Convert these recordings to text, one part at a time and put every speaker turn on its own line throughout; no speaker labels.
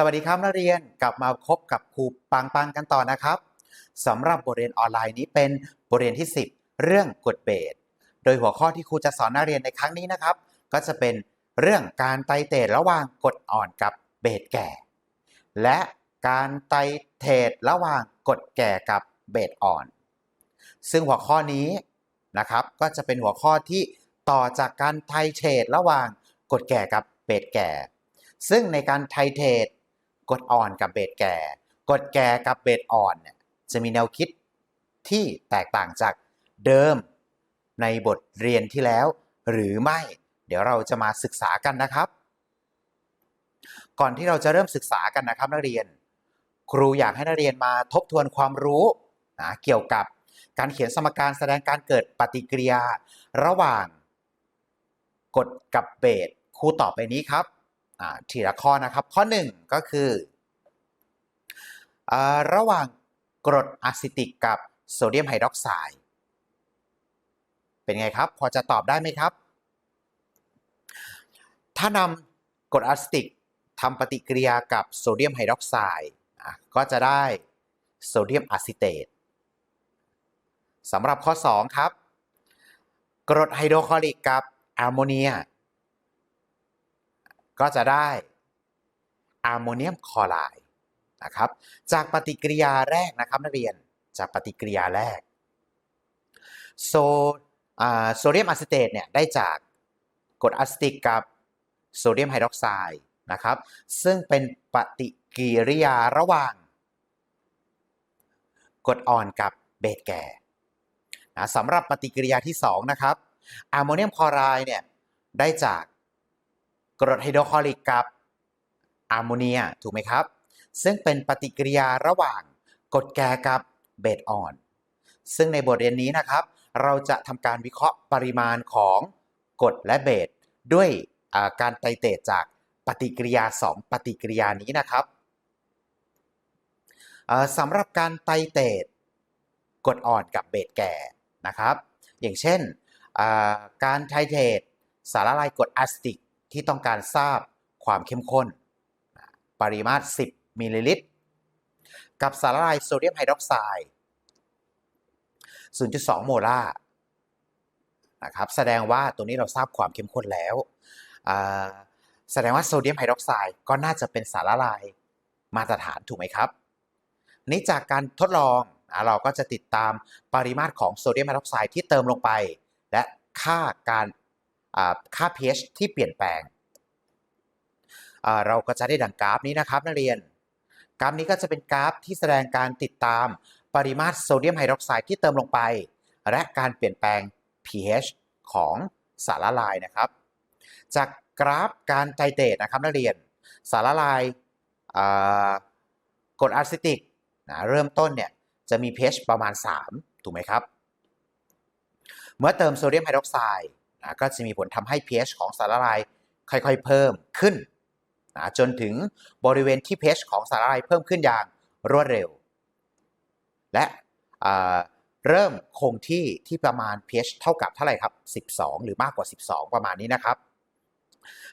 สวัสดีครับนักเรียนกลับมาพบกับครูปังปังกันต่อนะครับสำหรับบทเรียนออนไลน์นี้เป็นบทเรียนที่ 10 เรื่องกฎเบสโดยหัวข้อที่ครูจะสอนนักเรียนในครั้งนี้นะครับ ก็จะเป็นเรื่องการไตเตรระหว่างกฎอ่อนกับเบสแก่ และการไตเทดระหว่างกฎแก่กับเบสอ่อน ซึ่งหัวข้อนี้นะครับ ก็จะเป็นหัวข้อที่ต่อจากการไทเทดระหว่างกฎแก่กับเบสแก่ ซึ่งในการไทเทด กฎอ่อนกับเบสแก่กฎแก่กับเบสอ่อนเนี่ยจะมีแนวคิดที่แตกต่างจากเดิมในบทเรียนที่แล้ว หรือไม่ เดี๋ยวเราจะมาศึกษากันนะครับ ก่อนที่เราจะเริ่มศึกษากันนะครับนักเรียน ครูอยากให้นักเรียนมาทบทวนความรู้นะเกี่ยวกับการเขียนสมการแสดงการเกิดปฏิกิริยา ระหว่างกฎกับเบสคู่ต่อไปนี้ครับ ทีละข้อนะครับ ข้อ 1 ก็คืออระหว่างกรดอะซิติกกับโซเดียมไฮดรอกไซด์เป็นไงครับ พอจะตอบได้ไหมครับ ถ้านำกรดอะซิติกทำปฏิกิริยากับโซเดียมไฮดรอกไซด์ก็จะได้โซเดียมอะซิเตตสำหรับข้อ 2 ครับ กรดไฮโดรคลอริกกับแอมโมเนีย ก็จะได้อมโมเนียมคลอไรด์นะครับ จากปฏิกิริยาแรกนะครับนักเรียนจากปฏิกิริยาแรกโซโซเดียมอะซิเตตเนี่ยได้จากกรดอะซิติกกับโซเดียมไฮดรอกไซด์นะครับ ซึ่งเป็นปฏิกิริยาระหว่างกรดอ่อนกับเบสแก่นะสำหรับปฏิกิริยาที่ 2 นะครับอมโมเนียมคลอไรด์เนี่ยได้จาก กรดไฮโดรคลอริกกับอมโมเนียถูกไหมครับ ซึ่งเป็นปฏิกิริยาระหว่างกรดแก่กับเบสอ่อน ซึ่งในบทเรียนนี้นะครับ เราจะทำการวิเคราะห์ปริมาณของกรดและเบสด้วยการไตรเตรดจากปฏิกิริยา 2 ปฏิกิริยานี้นะครับสำหรับการไตรเตรดกรดอ่อนกับเบสแก่นะครับ อย่างเช่นการไทเทรดสารละลายกรดอะซิติก ที่ต้องการทราบความเข้มข้น ปริมาตร 10มิลลิลิตร กับสารละลายโซเดียมไฮดรอกไซด์ 0.2 โมลาร์นะครับแสดงว่าตัวนี้เราทราบความเข้มข้นแล้ว แสดงว่าโซเดียมไฮดรอกไซด์ก็น่าจะเป็นสารละลายมาตรฐานถูกไหมครับนี้จากการทดลองเราก็จะติดตามปริมาตรของโซเดียมไฮดรอกไซด์ที่เติมลงไป และค่าการ ค่า pH ที่เปลี่ยนแปลง เราก็จะได้ดังกราฟนี้นะครับนักเรียน กราฟนี้ก็จะเป็นกราฟที่แสดงการติดตามปริมาตรโซเดียมไฮดรอกไซด์ที่เติมลงไป และการเปลี่ยนแปลง pH ของสารละลายนะครับ จากกราฟการไตรเตรดนะครับนักเรียน สารละลายกรดอะซิติกนะเริ่มต้นเนี่ยจะมี pH ประมาณ 3 ถูกไหมครับ เมื่อเติมโซเดียมไฮดรอกไซด์ นะก็จะมีผลทำให้ pH ของสารละลายค่อยๆ เพิ่มขึ้นนะจนถึงบริเวณที่ pH ของสารละลายเพิ่มขึ้นอย่างรวดเร็ว และเริ่มคงที่ที่ประมาณ pH เท่ากับเท่าไหร่ครับ 12 หรือมากกว่า 12 ประมาณนี้นะครับ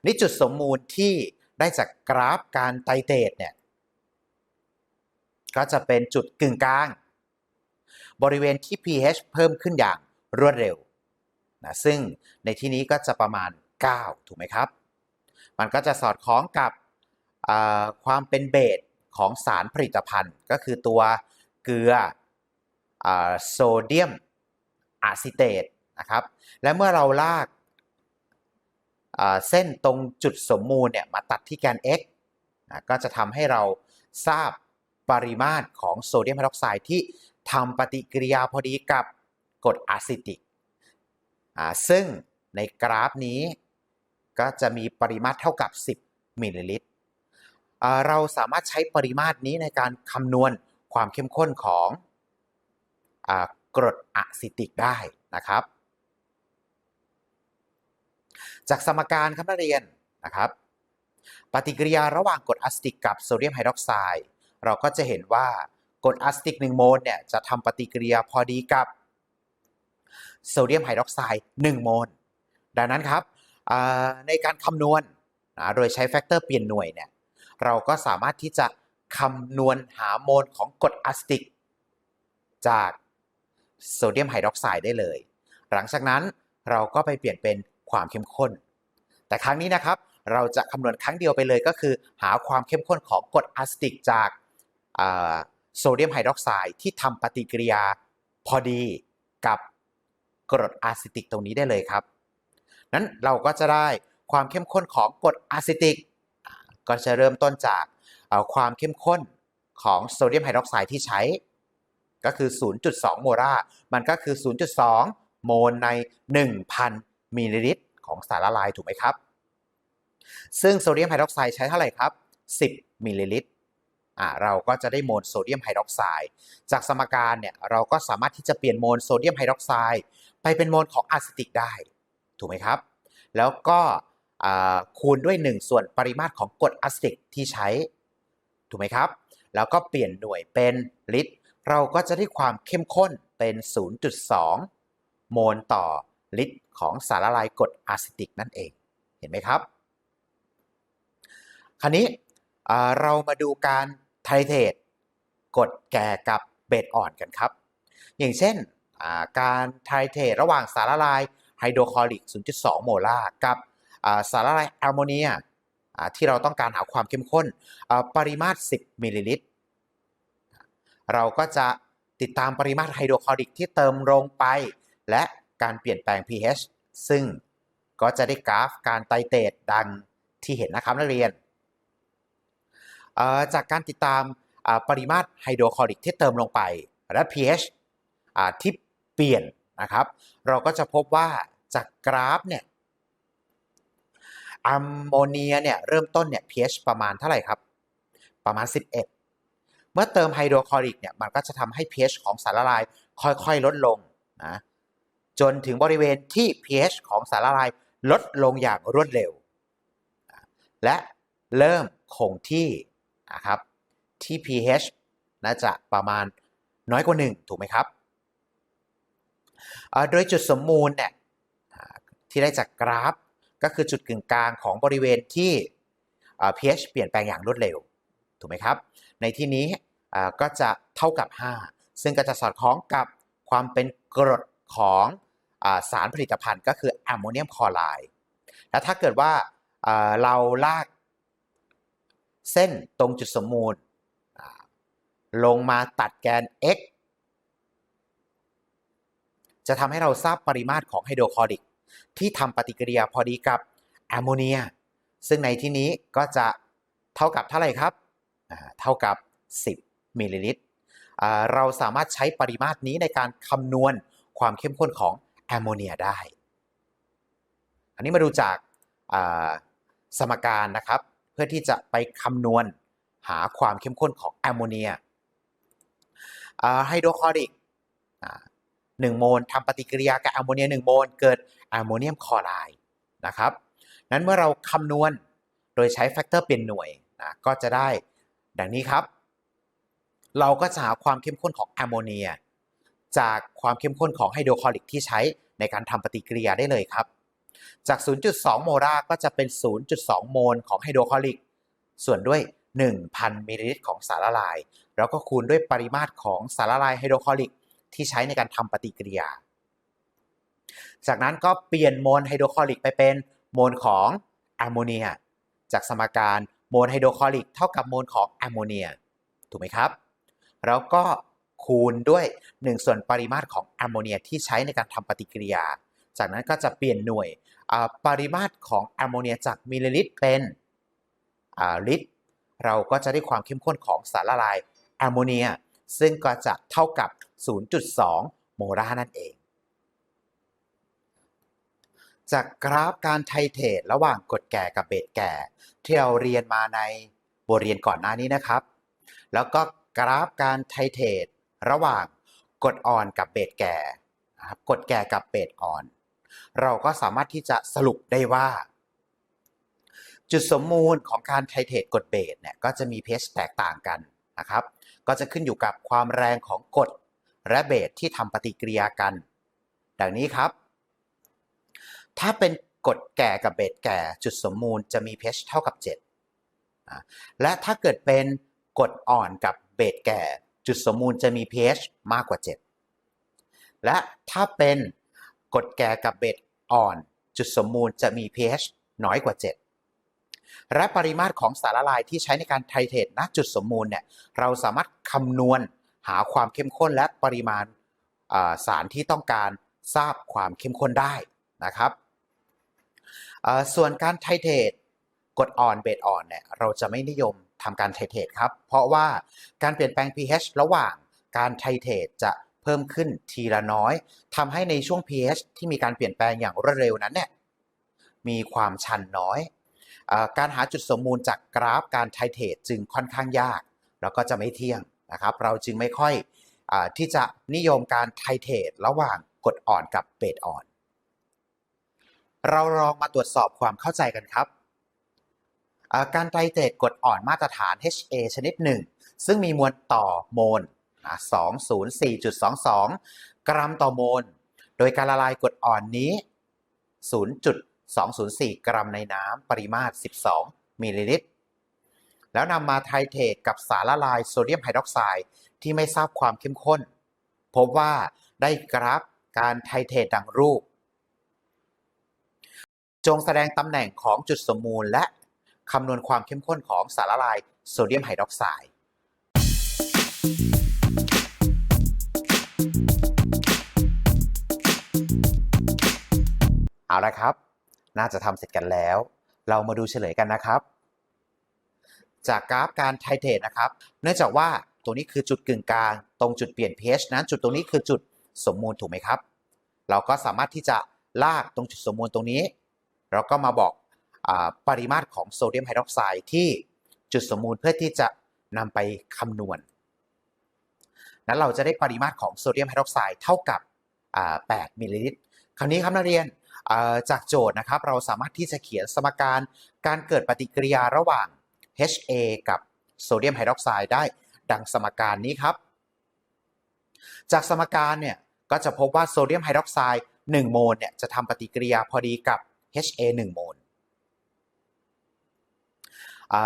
นี่จุดสมมูลที่ได้จากกราฟการไตเตรดเนี่ยก็จะเป็นจุดกึ่งกลาง บริเวณที่ pH เพิ่มขึ้นอย่างรวดเร็ว นะซึ่งในที่นี้ก็จะประมาณ 9 ถูกไหมครับ มันก็จะสอดคล้องกับความเป็นเบสของสารผลิตภัณฑ์ ก็คือตัวเกลืออโซเดียมอะซิเตตนะครับ และเมื่อเราลากเส้นตรงจุดสมมูลเนี่ยมาตัดที่แกน x นะก็จะทำให้เราทราบปริมาตรของโซเดียมไฮดรอกไซด์ที่ทำปฏิกิริยาพอดีกับกรดอะซิติก ซึ่งในกราฟนี้ก็จะมีปริมาตรเท่ากับ 10มิลลิลิตรเราสามารถใช้ปริมาตรนี้ในการคำนวณความเข้มข้นของอกรดอะซิติกได้นะครับ จากสมการครับนักเรียนนะครับ ปฏิกิริยาระหว่างกรดอะซิติกกับโซเดียมไฮดรอกไซด์เราก็จะเห็นว่ากรดอะซิติก1โมลเนี่ยจะทำปฏิกิริยาพอดีกับ โซเดียมไฮดรอกไซด์1โมล ดังนั้นครับในการคำนวณนะโดยใช้แฟกเตอร์เปลี่ยนหน่วยเนี่ยเราก็สามารถที่จะคำนวณหาโมลของกรดอะซิติก จากโซเดียมไฮดรอกไซด์ได้เลย หลังจากนั้นเราก็ไปเปลี่ยนเป็นความเข้มข้น แต่ครั้งนี้นะครับเราจะคำนวณครั้งเดียวไปเลยก็คือ หาความเข้มข้นของกรดอะซิติก จากโซเดียมไฮดรอกไซด์ที่ทำปฏิกิริยาพอดีกับ กรดอะซิติกตรงนี้ได้เลยครับ นั้นเราก็จะได้ความเข้มข้นของกรดอะซิติก ก็จะเริ่มต้นจากความเข้มข้นของโซเดียมไฮดรอกไซด์ที่ใช้ ก็คือ 0.2 โมลาร์มันก็คือ 0.2 โมลใน 1,000 มิลลิลิตร ของสารละลายถูกไหมครับ ซึ่งโซเดียมไฮดรอกไซด์ใช้เท่าไหร่ครับ 10 มิลลิลิตร เราก็จะได้โมลโซเดียมไฮดรอกไซด์จากสมการเนี่ยเราก็สามารถที่จะเปลี่ยนโมลโซเดียมไฮดรอกไซด์ไปเป็นโมลของอะซิติกได้ ถูกไหมครับ แล้วก็คูณด้วย 1 ส่วนปริมาตรของกรดอะซิติกที่ใช้ ถูกไหมครับ แล้วก็เปลี่ยนหน่วยเป็นลิตร เราก็จะได้ความเข้มข้นเป็น 0.2 โมลต่อลิตรของสารละลายกรดอะซิติกนั่นเอง เห็นไหมครับ คราวนี้เรามาดูการ ไทเทตกดแก่กับเบสอ่อนกันครับ อย่างเช่นการไทเทตระหว่างสารละลายไฮโดรคลอริก 0.2 โมลาร์กับสารละลายแอมโมเนียที่เราต้องการหาความเข้มข้นปริมาตร 10 มิลลิลิตร เราก็จะติดตามปริมาตรไฮโดรคลอริกที่เติมลงไป และการเปลี่ยนแปลง pH ซึ่งก็จะได้กราฟการไตเตตดังที่เห็นนะครับนักเรียน จากการติดตามปริมาตรไฮโดรคลอริกที่เติมลงไป และ pH ที่เปลี่ยนนะครับ เราก็จะพบว่าจากกราฟเนี่ยอะโมเนียเนี่ยเริ่มต้นเนี่ย pH ประมาณเท่าไหร่ครับ ประมาณ 11 เมื่อเติมไฮโดรคลอริกเนี่ยมันก็จะทำให้ pH ของสารละลายค่อยๆ ลดลงนะจนถึงบริเวณที่ pH ของสารละลายลดลงอย่างรวดเร็ว และเริ่มคงที่ นะครับที่ pH น่าจะประมาณน้อยกว่า 1 ถูกไหมครับ โดยจุดสมมูลเนี่ยที่ได้จากกราฟก็คือจุดกึ่งกลางของบริเวณที่ pH เปลี่ยนแปลงอย่างรวดเร็ว ถูกไหมครับ ในที่นี้ก็จะเท่ากับ 5 ซึ่งก็จะสอดคล้องกับความเป็นกรดของสารผลิตภัณฑ์ก็คือแอมโมเนียมคลอไรด์และถ้าเกิดว่าเราลาก เส้นตรงจุดสมมูล ลงมาตัดแกน x จะทำให้เราทราบปริมาตรของไฮโดรคลอริก ที่ทำปฏิกิริยาพอดีกับแอมโมเนีย ซึ่งในที่นี้ก็จะเท่ากับเท่าไหร่ครับ เท่ากับ 10มิลลิลิตรเราสามารถใช้ปริมาตรนี้ในการคำนวณความเข้มข้นของแอมโมเนียได้ อันนี้มาดูจากสมการนะครับ เพื่อที่จะไปคำนวณหาความเข้มข้นของแอมโมเนียไฮโดรคลอริก1โมลทำปฏิกิริยากับแอมโมเนีย1โมลเกิดแอมโมเนียมคลอไรด์นะครับนั้นเมื่อเราคำนวณโดยใช้แฟกเตอร์เปลี่ยนหน่วยนะก็จะได้ดังนี้ครับ เราก็จะหาความเข้มข้นของแอมโมเนียจากความเข้มข้นของไฮโดรคลอริกที่ใช้ในการทำปฏิกิริยาได้เลยครับ จาก 0.2 โมลาร์ก็จะเป็น 0.2 โมลของไฮโดรคลอริก ส่วนด้วย 1,000 มิลลิลิตรของสารละลาย แล้วก็คูณด้วยปริมาตรของสารละลายไฮโดรคลอริก ที่ใช้ในการทำปฏิกิริยา จากนั้นก็เปลี่ยนโมลไฮโดรคลอริกไปเป็นโมลของแอมโมเนีย จากสมการโมลไฮโดรคลอริกเท่ากับโมลของแอมโมเนีย ถูกไหมครับ แล้วก็คูณด้วย 1 ส่วนปริมาตรของแอมโมเนียที่ใช้ในการทำปฏิกิริยา จากนั้นก็จะเปลี่ยนหน่วยปริมาตรของแอมโมเนียจากมิลลิลิตรเป็นลิตร เราก็จะได้ความเข้มข้นของสารละลายแอมโมเนีย ซึ่งก็จะเท่ากับ 0.2 โมลาร์นั่นเอง จากกราฟการไทเทตระหว่างกรดแก่กับเบสแก่ ที่เราเรียนมาในบทเรียนก่อนหน้านี้นะครับ แล้วก็กราฟการไทเทตระหว่างกรดอ่อนกับเบสแก่กรดแก่กับเบสอ่อน เราก็สามารถที่จะสรุปได้ว่า จุดสมมูลของการไทเทตกรดเบสเนี่ยก็จะมีเพชแตกต่างกันนะครับ ก็จะขึ้นอยู่กับความแรงของกรดและเบสที่ทำปฏิกิริยากัน ดังนี้ครับ ถ้าเป็นกรดแก่กับเบสแก่จุดสมมูลจะมี pH เท่ากับอะและถ้าเกิดเป็นกรดอ่อนกับเบสแก่ จุดสมมูลจะมี pH มากกว่า 7 และถ้าเป็น กดแก่กับเบสอ่อน จุดสมมูลจะมี pH น้อยกว่า 7 และปริมาตรของสารละลายที่ใช้ในการไทเทรตณจุดสมมูลเนี่ยเราสามารถคำนวณหาความเข้มข้นและปริมาณสารที่ต้องการทราบความเข้มข้นได้นะครับส่วนการไทเทรตกดอ่อนเบสอ่อนเนี่ยเราจะไม่นิยมทำการไทเทรตครับ เพราะว่าการเปลี่ยนแปลง pH ระหว่างการไทเทรตจะ เพิ่มขึ้นทีละน้อยทำให้ในช่วง pH ที่มีการเปลี่ยนแปลงอย่างรวดเร็วนั้นเนี่ยมีความชันน้อยอการหาจุดสมมูลจากกราฟการไทเทตจึงค่อนข้างยาก แล้วก็จะไม่เที่ยงนะครับ เราจึงไม่ค่อยอที่จะนิยมการไทเทตระหว่างกรดอ่อนกับเบสอ่อน เราลองมาตรวจสอบความเข้าใจกันครับ การไทเทตกรดอ่อนมาตรฐาน HA ชนิดหนึ่ง ซึ่งมีมวลต่อโมล 204.22 กรัมต่อโมล โดยการละลายกรดอ่อนนี้ 0.204 กรัมในน้ำปริมาตร 12 มิลลิลิตร แล้วนำมาไทเทตกับสารละลายโซเดียมไฮดรอกไซด์ที่ไม่ทราบความเข้มข้น พบว่าได้กราฟการไทเทตดังรูป จงแสดงตำแหน่งของจุดสมมูลและคำนวณความเข้มข้นของสารละลายโซเดียมไฮดรอกไซด์ เอาละครับ น่าจะทำเสร็จกันแล้ว เรามาดูเฉลยกันนะครับ จากกราฟการไทเทรตนะครับ เนื่องจากว่าตัวนี้คือจุดกึ่งกลาง ตรงจุดเปลี่ยน pH นั้นจุดตรงนี้คือจุดสมมูลถูกไหมครับ เราก็สามารถที่จะลากตรงจุดสมมูลตรงนี้ เราก็มาบอกอปริมาตรของโซเดียมไฮดรอกไซด์ที่จุดสมมูลเพื่อที่จะนำไปคำนวณ นั้นเราจะได้ปริมาตรของโซเดียมไฮดรอกไซด์เท่ากับ 8 มิลลิลิตร คราวนี้ครับนักเรียน จากโจทย์นะครับเราสามารถที่จะเขียนสมการการเกิดปฏิกิริยาระหว่าง HA กับโซเดียมไฮดรอกไซด์ได้ดังสมการนี้ครับ จากสมการเนี่ยก็จะพบว่าโซเดียมไฮดรอกไซด์1โมลเนี่ยจะทำปฏิกิริยาพอดีกับ HA 1โมล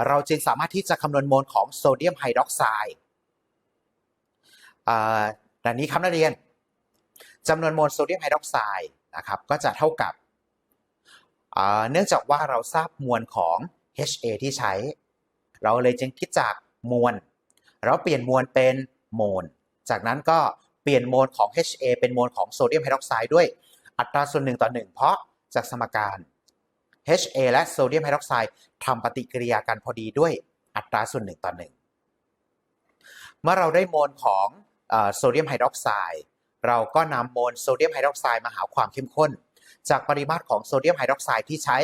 เราจึงสามารถที่จะคำนวณโมลของโซเดียมไฮดรอกไซด์ดังนี้ครับนักเรียนจำนวนโมลโซเดียมไฮดรอกไซด์ นะครับก็จะเท่ากับ เนื่องจากว่าเราทราบมวลของ HA ที่ใช้ เราเลยจึงคิดจากมวล เราเปลี่ยนมวลเป็นโมล จากนั้นก็เปลี่ยนโมลของ HA เป็นโมลของโซเดียมไฮดรอกไซด์ด้วยอัตราส่วนหนึ่งต่อหนึ่งเพราะจากสมการ HA และโซเดียมไฮดรอกไซด์ทำปฏิกิริยากันพอดีด้วยอัตราส่วนหนึ่งต่อหนึ่งเมื่อเราได้โมลของโซเดียมไฮดรอกไซด์ เราก็นำโมลโซเดียมไฮดรอกไซด์มาหาความเข้มข้น จากปริมาตรของโซเดียมไฮดรอกไซด์ที่ใช้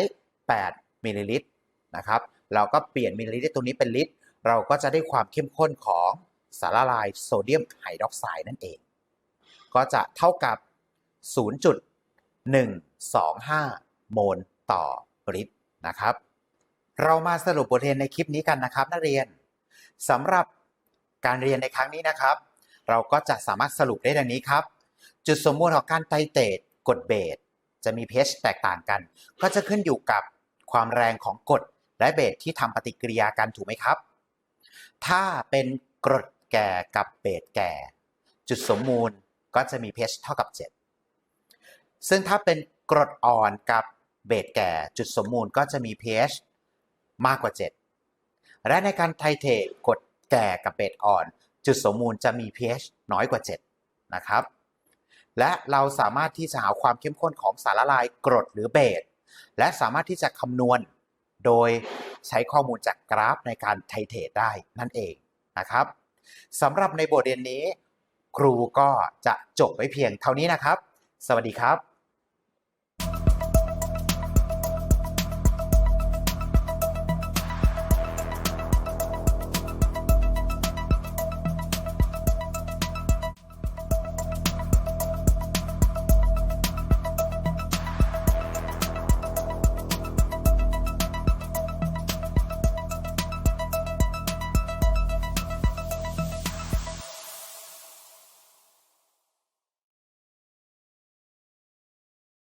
8มิลลิลิตรนะครับเราก็เปลี่ยนมิลลิลิตรตรงนี้เป็นลิตร เราก็จะได้ความเข้มข้นของสารละลายโซเดียมไฮดรอกไซด์นั่นเอง ก็จะเท่ากับ 0.125 โมลต่อลิตรนะครับ เรามาสรุปบทเรียนในคลิปนี้กันนะครับนักเรียนสำหรับการเรียนในครั้งนี้นะครับ เราก็จะสามารถสรุปได้ดังนี้ครับ จุดสมมูลของการไตเตรตกดเบสจะมี pH แตกต่างกัน ก็จะขึ้นอยู่กับความแรงของกรดและเบสที่ทำปฏิกิริยากันถูกไหมครับ ถ้าเป็นกรดแก่กับเบสแก่ จุดสมมูลก็จะมี pH เท่ากับ 7 ซึ่งถ้าเป็นกรดอ่อนกับเบสแก่ จุดสมมูลก็จะมี pH มากกว่า 7 และในการไทเทกรดแก่กับเบสอ่อน จุดสมมูลจะมี pH น้อยกว่า 7 นะครับ และเราสามารถที่จะหาความเข้มข้นของสารละลายกรดหรือเบสและสามารถที่จะคำนวณโดยใช้ข้อมูลจากกราฟในการไทเทรตได้นั่นเองนะครับสำหรับในบทเรียนนี้ ครูก็จะจบไว้เพียงเท่านี้นะครับ สวัสดีครับ